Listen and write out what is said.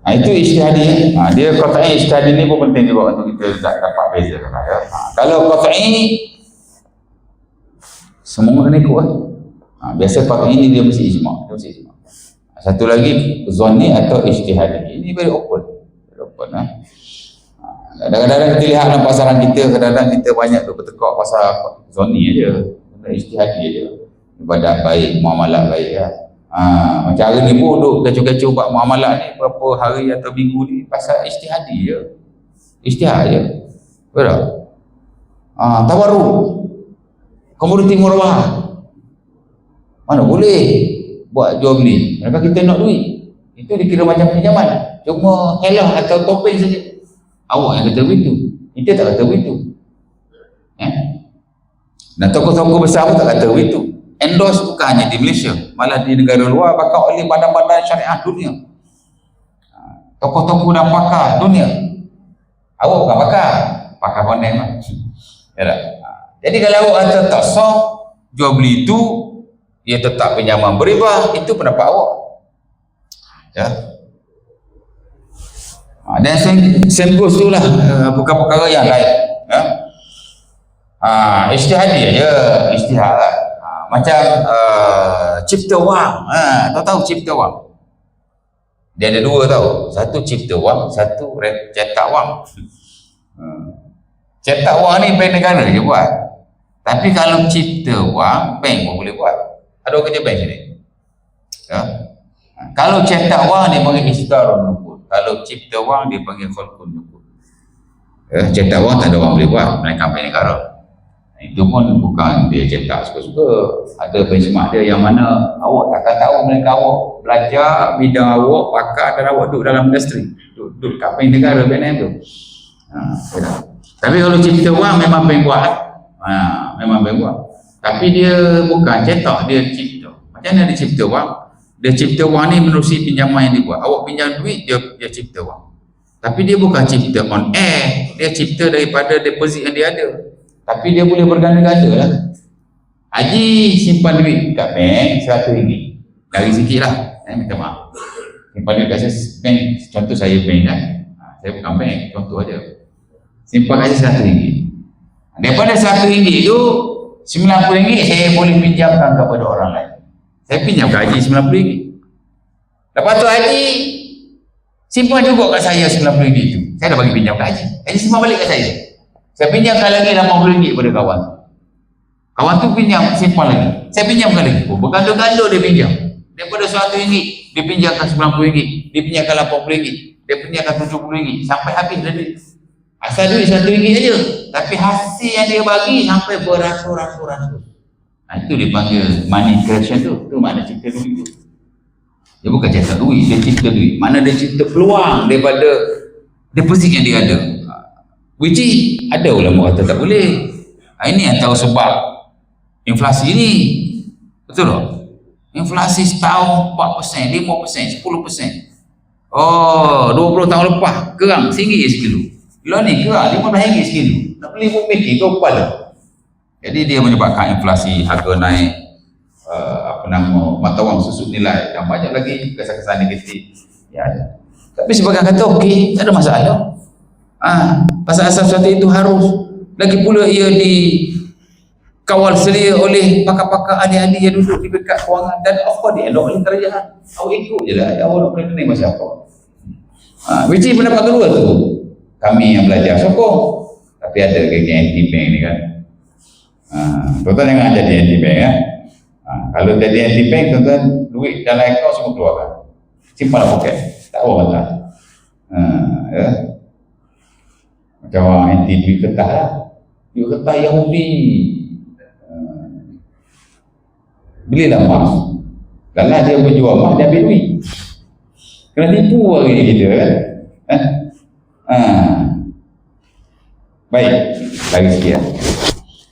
Ha, itu ijtihadi. Ha, dia qat'i ijtihadi ni pun penting juga untuk kita dapat beza. Ha, kalau qat'i semua kena ikut lah. Ha, biasa qat'i ni dia mesti ijma'. Dia mesti ijma'. Satu lagi zonni atau ijtihadi. Ini very open. Very open ha. Ha, Kadang-kadang kita lihat dalam pasaran kita, kadang-kadang kita banyak tu bertekak pasal zonni aja. Benda ijtihadi aja. Ibadat baik, muamalah baik ya. Ha, macam hari ni pun duk kecoh-kecoh buat muamalah ni berapa hari atau minggu ni pasal ijtihadi je. Ijtihad je. Betul? Ha, tawaru. Komoditi murah. Mana boleh buat jual beli. Mereka kita nak duit. Itu dikira macam pinjaman. Cuma helah atau topeng saja. Awak yang kata begitu. Kita tak kata begitu. Eh? Dan tokoh-tokoh besar pun tak kata begitu endorse bukan hanya di Malaysia malah di negara luar bahkan oleh badan-badan syariah dunia. Ha, tokoh-tokoh dan pakar dunia. Awak bukan pakar pakar bonek lah. Ya tak? Ha, jadi kalau awak kata tak sah jual beli itu ia tetap pinjaman beribah itu pendapat awak. Ya. Ha, dan goes tu lah bukan perkara yang lain. Ya. Ha, ijtihadi aja, ijtihad lah macam uh, cipta wang. Ha, tahu tahu cipta wang. Dia ada dua tahu. Satu cipta wang satu cetak wang. Hmm. cetak wang ni bank negara je buat. Tapi kalau cipta wang bank pun boleh buat. Ada orang kerja bank sini? Ya? kalau cetak wang dia panggil istarun nukul. Kalau cipta wang dia panggil kholkun nukul. Ya, cetak wang tak ada orang boleh buat. Mereka bank negara itu pun bukan dia cetak suka-suka. Ada benchmark dia yang mana awak takkan tahu mereka awak belajar bidang awak pakar dan awak duduk dalam industri. Duduk, duduk kat negara BNM tu. Ha, tapi kalau cipta wang memang bank buat. Ha, memang bank buat. Tapi dia bukan cetak dia cipta. Macam mana dia cipta wang dia cipta wang ni menerusi pinjaman yang dibuat awak pinjam duit dia, dia cipta wang tapi dia bukan cipta on air. Dia cipta daripada deposit yang dia ada tapi dia boleh berganda-ganda lah. Haji simpan duit kat bank seratus ringgit. Dari sikit lah. Eh, minta maaf. Simpan duit kat saya, bank, contoh saya bank kan. Ha, saya bukan bank, contoh aja. Simpan aja seratus ringgit. Daripada seratus ringgit tu, sembilan puluh ringgit saya boleh pinjamkan kepada orang lain. Saya pinjam ke Haji sembilan puluh ringgit. Lepas tu Haji, simpan juga kat saya sembilan puluh ringgit tu. Saya dah bagi pinjam ke Haji. Haji simpan balik kat saya. Saya pinjamkan lagi RM80 pada kawan. Kawan tu pinjam, simpan lagi. Saya pinjamkan lagi. Oh, berganda-ganda dia pinjam. Daripada RM100, dia pinjamkan RM90. Dia pinjamkan RM80. Dia pinjamkan RM70. Sampai habis duit. Asal duit RM100 saja. Tapi hasil yang dia bagi sampai beratus-ratus-ratus. Nah, itu dia panggil money creation tu. Itu mana cipta duit tu. Dia bukan cipta duit, dia cipta duit. Mana dia cipta peluang daripada deposit yang dia ada. Which ada ulama kata tak boleh. Ha, ini yang tahu sebab inflasi ni. Betul tak? Inflasi setahun 4%, 5%, 10%. Oh, 20 tahun lepas kerang RM1 sekilo. Bila ni kerang RM15 sekilo. Nak beli pun mikir kau kepala. Jadi dia menyebabkan inflasi harga naik uh, apa nama mata wang susut nilai dan banyak lagi kesan-kesan negatif. Ya, Tapi sebagai kata okey, tak ada masalah. Ah, pasal asas sesuatu itu harus. Lagi pula ia di kawal selia oleh pakar-pakar ahli-ahli yang duduk di dekat kewangan. Dan of course dielok oleh kerajaan. Awak ikut je lah. Awak nak kena macam apa. Ha, which is pendapat kedua tu. Kami yang belajar sokong. Tapi ada geng anti bank ni kan. Ha, tuan-tuan jangan jadi anti bank ya. ha, kalau jadi anti bank tuan-tuan duit dalam akaun semua keluarkan. Simpan poket. Tak apa kata ha, ya macam orang anti duit kertas lah. Duit kertas Yahudi uh, belilah emas kalau dia berjual emas dia ambil duit. Kena tipu hari ni kita kan? Ha? Ha. baik. Lagi sikit lah